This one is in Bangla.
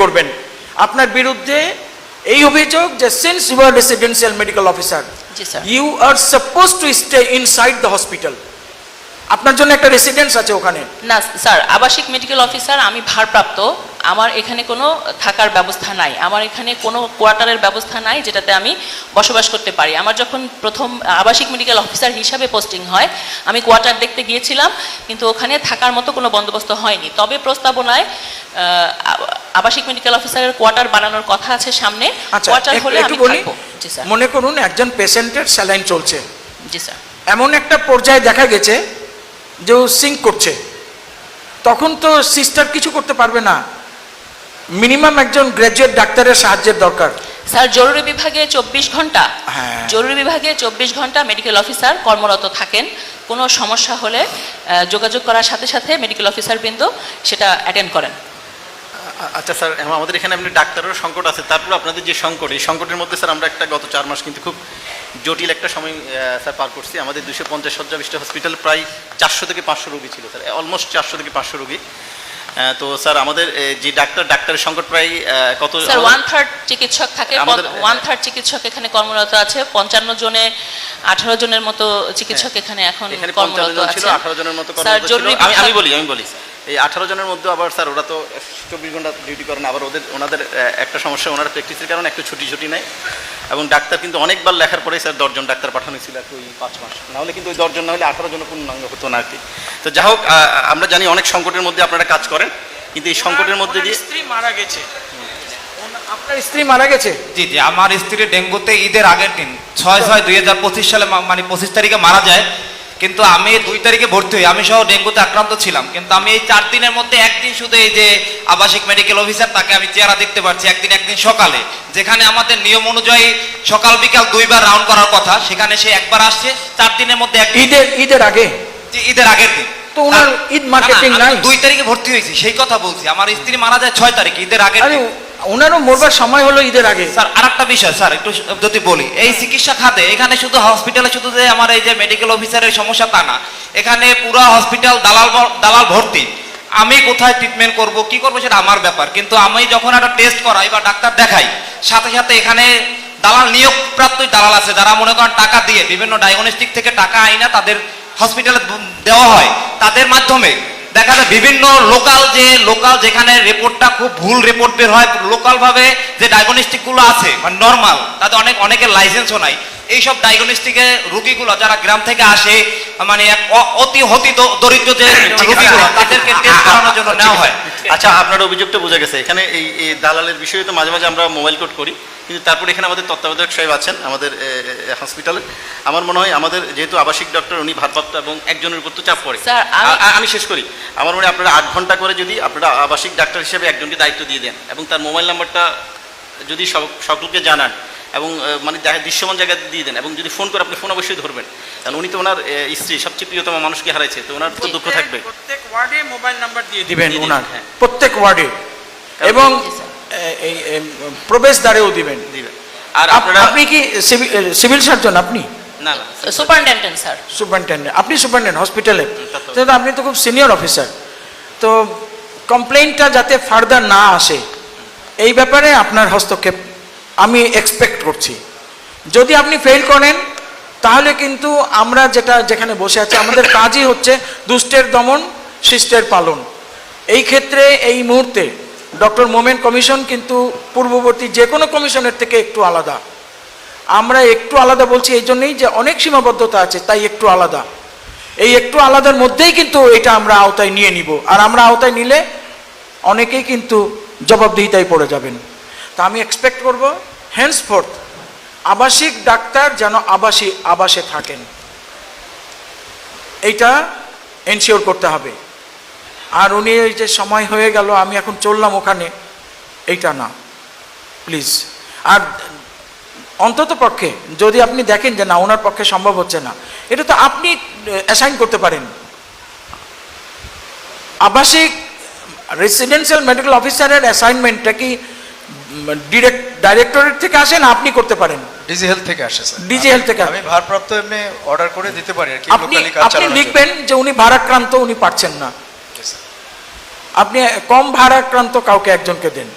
করবেন। আপনার বিরুদ্ধে এই অভিযোগ যে since you are residential medical officer you are suppose to stay inside the hospital আপনার জন্য একটা রেসিডেন্স আছে ওখানে। না স্যার আবাসিক মেডিকেল অফিসার আমি ভারপ্রাপ্ত। আমার এখানে কোনো থাকার ব্যবস্থা নাই। আমার এখানে কোনো কোয়ার্টারের ব্যবস্থা নাই যেটাতে আমি বসবাস করতে পারি। আমার যখন প্রথম আবাসিক মেডিকেল অফিসার হিসাবে পোস্টিং হয় আমি কোয়ার্টার দেখতে গিয়েছিলাম কিন্তু ওখানে থাকার মতো কোনো বন্দোবস্ত হয়নি। তবে প্রস্তাবনায় আবাসিক মেডিকেল অফিসারের কোয়ার্টার বানানোর কথা আছে সামনে। আচ্ছা কোয়ার্টার হলে আমি বলি থাকব। জি স্যার মনে করুন একজন পেশেন্টের স্যালাইন চলছে। জি স্যার এমন একটা পর্যায়ে দেখা গেছে যে ও সিঙ্ক করছে। তখন তো সিস্টার কিছু করতে পারবে না। মিনিমাম একজন গ্র্যাজুয়েট ডাক্তারের সাহায্যের দরকার। স্যার জরুরি বিভাগে চব্বিশ ঘণ্টা হ্যাঁ। জরুরি বিভাগে চব্বিশ ঘণ্টা মেডিকেল অফিসার কর্মরত থাকেন। কোনো সমস্যা হলে যোগাযোগ করার সাথে সাথে মেডিকেল অফিসার বৃন্দ সেটা অ্যাটেন্ড করেন। আচ্ছা স্যার আমাদের এখানে আপনি ডাক্তারেরও সংকট আছে। তারপর আপনাদের যে সংকট এই সংকটের মধ্যে স্যার আমরা একটা গত চার মাস কিন্তু খুব জটিল একটা সময় স্যার পার করছি। আমাদের দুশো পঞ্চাশ শয্যা বিশিষ্ট হসপিটাল প্রায় চারশো থেকে পাঁচশো রোগী ছিল স্যার অলমোস্ট চারশো থেকে পাঁচশো রোগী। তো স্যার আমাদের যে ডাক্তার ডাক্তারের সংকট প্রায় কত স্যার ওয়ান থার্ড চিকিৎসক থাকে ওয়ান থার্ড চিকিৎসক এখানে কর্মরত আছে পঞ্চান্ন জনে আঠারো জনের মতো চিকিৎসক এখানে এখন হ্যাঁ। এখানে কর্মরত আছে। আঠারো জনের মতো আমি বলি আমি বলি এই আঠারো জনের মধ্যে আবার স্যার ওরা তো চব্বিশ ঘণ্টা ডিউটি করেন আবার ওদের ওনাদের একটা সমস্যা ওনারা প্র্যাকটিসের কারণে একটু ছুটি ছুটি নেয়। এবং ডাক্তার কিন্তু অনেকবার লেখার পরেই স্যার দশজন ডাক্তার পাঠানো ছিল কি ওই পাঁচ মাস। নাহলে কিন্তু ওই দশজন না হলে আঠারো জন পূর্ণাঙ্গ হতো না আর কি। তো যাই হোক আমরা জানি অনেক সংকটের মধ্যে আপনারা কাজ করেন কিন্তু এই সংকটের মধ্যে দিয়ে স্ত্রী মারা গেছে। আপনার স্ত্রী মারা গেছে? জি জি আমার স্ত্রী ডেঙ্গুতে ঈদের আগের দিন ছয় ছয় দুই হাজার পঁচিশ সালে মানে পঁচিশ তারিখে মারা যায়। কিন্তু আমি দুই তারিখে ভর্তি হই। আমি সহ ডেঙ্গুতে আক্রান্ত ছিলাম। কিন্তু আমি এই চার দিনের মধ্যে একদিন শুধু এই যে আবাসিক মেডিকেল অফিসার তাকে আমি চেহারা দেখতে পাচ্ছি একদিন একদিন সকালে। যেখানে আমাদের নিয়ম অনুযায়ী সকাল বিকাল দুইবার রাউন্ড করার কথা সেখানে সে একবার আসছে। চার দিনের মধ্যে ঈদের ঈদের আগে? ঈদের আগের দিন। তো ওনার ঈদ আমি নাই? দুই তারিখে ভর্তি হয়েছি সেই কথা বলছি। আমার স্ত্রী মারা যায় ছয় তারিখে ঈদের আগের দিন। ওনারও মরবার সময় হলো ঈদের আগে। স্যার, আরেকটা বিষয়, স্যার, একটু যদি বলি, এই চিকিৎসা খাতে, এখানে শুধু হসপিটালে শুধু যে আমার এই যে মেডিকেল অফিসারের সমস্যা তা না, এখানে পুরো হসপিটাল দালাল দালাল ভর্তি। আমি কোথায় ট্রিটমেন্ট করব, কি করব সেটা আমার ব্যাপার। কিন্তু আমি যখন একটা টেস্ট করাই বা ডাক্তার দেখাই, সাথে সাথে এখানে দালাল নিয়োগপ্রাপ্ত দালাল আছে, যারা মনে করেন টাকা দিয়ে, বিভিন্ন ডায়াগনস্টিক থেকে টাকা আইনা তাদের হসপিটালে দেওয়া হয়, তাদের মাধ্যমে দেখা যায় বিভিন্ন লোকাল যে লোকাল যেখানে রিপোর্টটা খুব ভুল রিপোর্ট বের হয় লোকাল ভাবে যে ডায়াগনস্টিকগুলো আছে মানে নর্মাল তাতে অনেক, অনেকের লাইসেন্সও নাই। এইসব ডায়াগনিস্টিকের রুগীগুলো যারা গ্রাম থেকে আসে মানে এক অ- অতি হতি দ- দরিদ্র যে তাদেরকে টেস্ট করানোর জন্য নেওয়া হয়। আচ্ছা আপনার অভিযোগটা বোঝা গেছে। এখানে এই দালালের বিষয়ে তো মাঝে মাঝে আমরা মোবাইল কোড করি কিন্তু তারপরে এখানে আমাদের তত্ত্বাবধায়ক সাহেব আছেন আমাদের হসপিটালে। আমার মনে হয় আমাদের যেহেতু আবাসিক ডক্টর উনি ভারপ্রাপ্ত এবং একজনের উপর তো চাপ পড়ে। আমি- শেষ করি। আমার মনে হয় আপনারা আট ঘণ্টা করে যদি আপনারা আবাসিক ডাক্তার হিসেবে একজনকে দায়িত্ব দিয়ে দেন এবং তার মোবাইল নাম্বারটা যদি সব- সকলকে জানান এবং মানে দৃশ্যমান জায়গায় দিয়ে দেন এবং যদি ফোন করে আপনি ফোন অবশ্যই ধরবেন। কারণ উনি তো ওনার স্ত্রী সবচেয়ে প্রিয়তম মানুষকে হারাইছে তো ওনার তো দুঃখ থাকবে। প্রত্যেক ওয়ার্ডে মোবাইল নাম্বার দিয়ে দিবেন ওনার। হ্যাঁ। প্রত্যেক ওয়ার্ডে। এবং এম, প্রবেশদ্বারেও দিবেন। দিবেন। আর আপ- আপনারা আপনি কি সিভি- সিভিল সার্জন আপনি? না না সুপারিনটেন্ডেন্ট স্যার। সুপারিনটেন্ডেন্ট। আপনি সুপারিনটেন্ডেন্ট হসপিটালে। তাহলে আপনি তো খুব সিনিয়র অফিসার। তো কমপ্লেইনটা যাতে ফার্দার না আসে এই ব্যাপারে আপনার হস্তক্ষেপ আমি এক্সপেক্ট করছি। যদি আপনি ফেল করেন, তাহলে কিন্তু আমরা যেটা যেখানে বসে আছি, আমাদের কাজই হচ্ছে দুষ্টের দমন, শিষ্টের পালন। এই ক্ষেত্রে এই মুহূর্তে ডক্টর মোমেন কমিশন কিন্তু পূর্ববর্তী যে কোনো কমিশনের থেকে একটু আলাদা। আমরা একটু আলাদা বলছি এই জন্যই যে অনেক সীমাবদ্ধতা আছে, তাই একটু আলাদা। এই একটু আলাদার মধ্যেই কিন্তু এটা আমরা আওতায় নিয়ে নিব, আর আমরা আওতায় নিলে অনেকেই কিন্তু জবাবদিহিতায় পড়ে যাবেন। তা আমি এক্সপেক্ট করব হেন্সফোর্থ আবাসিক ডাক্তার যেন আবাসী আবাসে থাকেন। এইটা এনশিওর করতে হবে। আর উনি এই যে সময় হয়ে গেল, আমি এখন চললাম ওখানে, এইটা না। প্লিজ আর অন্তত পক্ষে, যদি আপনি দেখেন যে না, ওনার পক্ষে সম্ভব হচ্ছে না, এটা তো আপনি অ্যাসাইন করতে পারেন। আবাসিক রেসিডেন্সিয়াল মেডিকেল অফিসারের অ্যাসাইনমেন্টটা কি ডিরেক্ট ডাইরেক্টরেট থেকে আসে না আপনি করতে পারেন। ডিজি হেলথ থেকে আসে স্যার ডিজি হেলথ থেকে আমি ভারপ্রাপ্ত এমনি অর্ডার করে দিতে পারি আর কি আপনি আপনি লিখবেন যে উনি ভারাক্রান্ত উনি পারছেন না। আপনি কম ভারাক্রান্ত কাউকে একজনকে দেন।